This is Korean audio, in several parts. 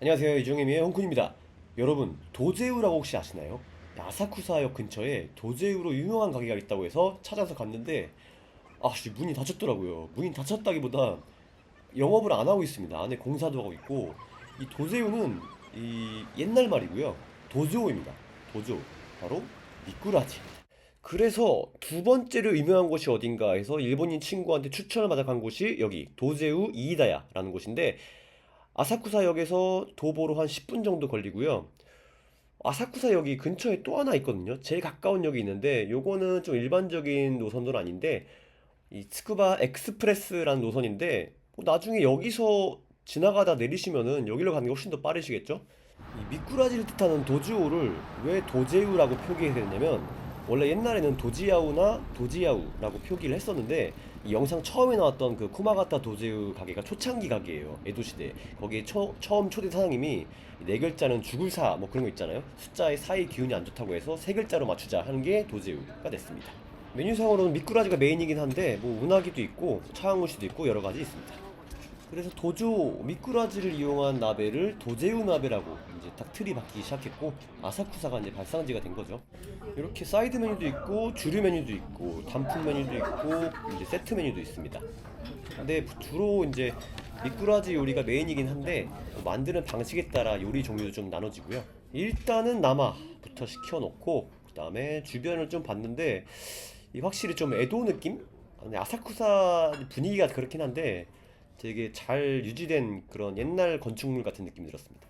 안녕하세요 이종임의 홍쿤입니다 여러분 도제우라고 혹시 아시나요? 아사쿠사역 근처에 도제우로 유명한 가게가 있다고 해서 찾아서 갔는데 아씨 문이 닫혔더라고요. 문이 닫혔다기보다 영업을 안 하고 있습니다. 안에 공사도 하고 있고. 이 도제우는 이 옛날 말이고요. 도조입니다. 도조. 바로 미꾸라지. 그래서 두 번째로 유명한 곳이 어딘가 해서 일본인 친구한테 추천을 받아 간 곳이 여기 도제우 이이다야라는 곳인데 아사쿠사역에서 도보로 한 10분 정도 걸리고요. 아사쿠사역이 근처에 또 하나 있거든요. 제일 가까운 역이 있는데 요거는 좀 일반적인 노선은 아닌데 이 트쿠바 엑스프레스라는 노선인데 뭐 나중에 여기서 지나가다 내리시면은 여기로 가는 게 훨씬 더 빠르시겠죠? 이 미꾸라지를 뜻하는 도지오를 왜 도제우라고 표기했냐면 원래 옛날에는 도지야우나 도지야우라고 표기를 했었는데 이 영상 처음에 나왔던 그 쿠마가타 도제우 가게가 초창기 가게예요 에도 시대. 거기에 처, 처음 초대 사장님이 네 글자는 죽을 사 뭐 그런 거 있잖아요. 숫자의 사이 기운이 안 좋다고 해서 세 글자로 맞추자 하는 게 도제우가 됐습니다. 메뉴상으로는 미꾸라지가 메인이긴 한데 뭐 운하기도 있고 차항무시도 있고 여러 가지 있습니다. 그래서 도조 미꾸라지를 이용한 나베를 도제우 나베라고 이제 딱 틀이 바뀌기 시작했고 아사쿠사가 이제 발상지가 된 거죠. 이렇게 사이드 메뉴도 있고 주류 메뉴도 있고 단품 메뉴도 있고 이제 세트 메뉴도 있습니다. 근데 주로 이제 미꾸라지 요리가 메인이긴 한데 뭐 만드는 방식에 따라 요리 종류도 좀 나눠지고요. 일단은 남아부터 시켜놓고 그 다음에 주변을 좀 봤는데 이 확실히 좀 에도 느낌? 아사쿠사 분위기가 그렇긴 한데 되게 잘 유지된 그런 옛날 건축물 같은 느낌이 들었습니다.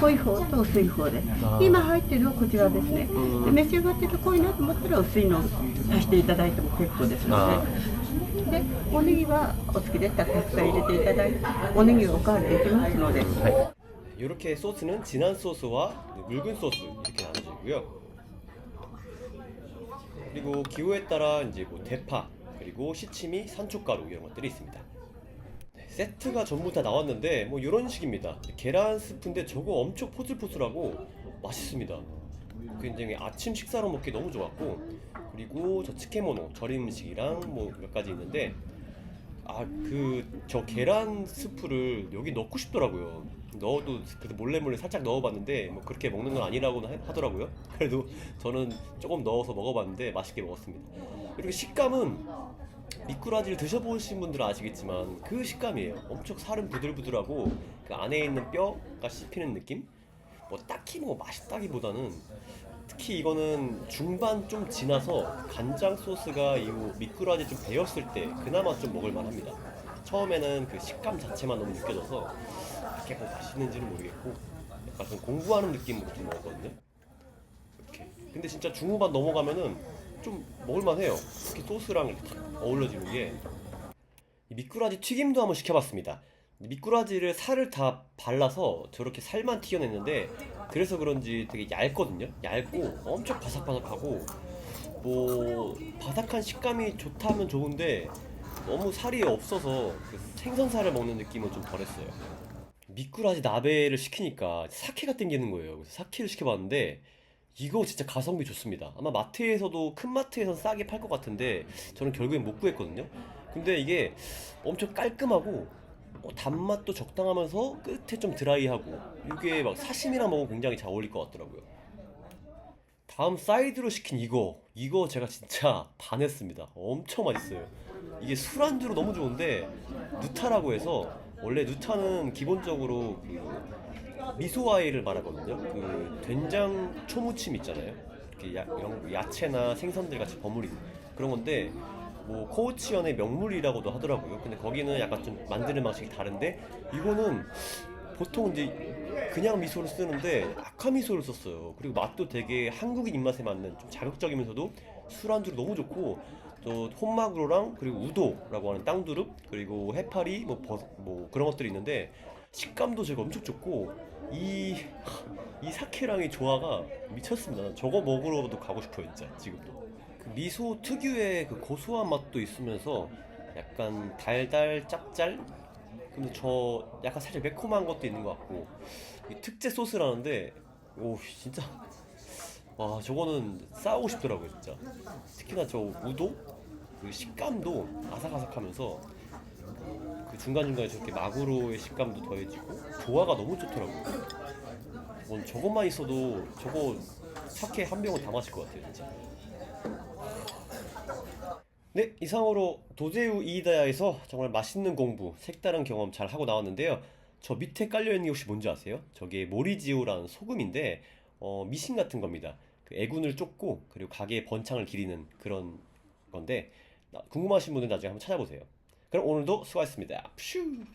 濃い方と薄い方であー今入ってるのはこちらですねうんで召し上がってて濃いなと思ったら薄いのを足していただいても結構ですのあででおネギはお好きでしたらたくさん入れていただいておネギがおかわりできますので 이렇게 소스는 진한 소스와 묽은 소스 이렇게 나눠지고요. 그리고 기호에 따라 이제 뭐 대파 그리고 시치미, 산초가루 이런 것들이 있습니다. 네, 세트가 전부 다 나왔는데 뭐 이런 식입니다. 계란 스프인데 저거 엄청 포슬포슬하고 맛있습니다. 굉장히 아침 식사로 먹기 너무 좋았고 그리고 저 츠케모노 절임 음식이랑 뭐 몇 가지 있는데 아 그 저 계란 스프를 여기 넣고 싶더라고요. 넣어도 그래도 몰래 몰래 살짝 넣어봤는데 뭐 그렇게 먹는 건 아니라고 는 하더라고요. 그래도 저는 조금 넣어서 먹어봤는데 맛있게 먹었습니다. 그리고 식감은 미꾸라지를 드셔보신 분들은 아시겠지만 그 식감이에요. 엄청 살은 부들부들하고 그 안에 있는 뼈가 씹히는 느낌? 뭐 딱히 뭐 맛있다기보다는 특히 이거는 중반 좀 지나서 간장 소스가 이 미꾸라지 좀 배웠을 때 그나마 좀 먹을 만합니다. 처음에는 그 식감 자체만 너무 느껴져서 이렇게 뭐 맛있는지는 모르겠고 약간 좀 공부하는 느낌으로 좀 먹었거든요. 이렇게. 근데 진짜 중후반 넘어가면은 좀 먹을만해요. 특히 소스랑 어우러지는 게. 이 미꾸라지 튀김도 한번 시켜봤습니다. 미꾸라지를 살을 다 발라서 저렇게 살만 튀겨냈는데 그래서 그런지 되게 얇거든요. 얇고 엄청 바삭바삭하고 뭐 바삭한 식감이 좋다면 좋은데 너무 살이 없어서 그 생선살을 먹는 느낌은 좀 덜했어요. 미꾸라지 나베를 시키니까 사케가 땡기는 거예요. 그래서 사케를 시켜봤는데 이거 진짜 가성비 좋습니다. 아마 마트에서도 큰 마트에서 싸게 팔 것 같은데 저는 결국엔 못 구했거든요. 근데 이게 엄청 깔끔하고 어, 단맛도 적당하면서 끝에 좀 드라이하고 이게 막 사시미랑 먹으면 굉장히 잘 어울릴 것 같더라고요. 다음 사이드로 시킨 이거 이거 제가 진짜 반했습니다. 엄청 맛있어요. 이게 술안주로 너무 좋은데 누타라고 해서 원래 누타는 기본적으로 그 미소와이를 말하거든요. 그 된장 초무침 있잖아요. 이렇게 야, 영- 야채나 생선들 같이 버무린 그런 건데 뭐 코우치현의 명물이라고도 하더라고요. 근데 거기는 약간 좀 만드는 방식이 다른데 이거는 보통 이제 그냥 미소를 쓰는데 아카 미소를 썼어요. 그리고 맛도 되게 한국인 입맛에 맞는 좀 자극적이면서도 술안주로 너무 좋고 또 혼마구로랑 그리고 우도라고 하는 땅두릅 그리고 해파리 뭐, 버, 뭐 그런 것들이 있는데 식감도 제가 엄청 좋고 이, 이 사케랑의 조화가 미쳤습니다. 난 저거 먹으러도 가고 싶어요 진짜 지금도. 그 미소 특유의 그 고소한 맛도 있으면서 약간 달달 짭짤 근데 저 약간 살짝 매콤한 것도 있는 것 같고 이 특제 소스라는데 오 진짜 와 저거는 싸우고 싶더라고요 진짜 특히나 저 우도 그 식감도 아삭아삭하면서 그 중간중간에 저렇게 마구로의 식감도 더해지고 조화가 너무 좋더라고요 뭐 저것만 있어도 저거 사케 한 병은 다 마실 것 같아요 진짜 네, 이상으로 도제우 이이다야에서 정말 맛있는 공부, 색다른 경험 잘 하고 나왔는데요. 저 밑에 깔려있는 게 혹시 뭔지 아세요? 저게 모리지오라는 소금인데, 어, 미신 같은 겁니다. 그 애군을 쫓고, 그리고 가게의 번창을 기리는 그런 건데, 나- 궁금하신 분은 나중에 한번 찾아보세요. 그럼 오늘도 수고하셨습니다. 푸슈!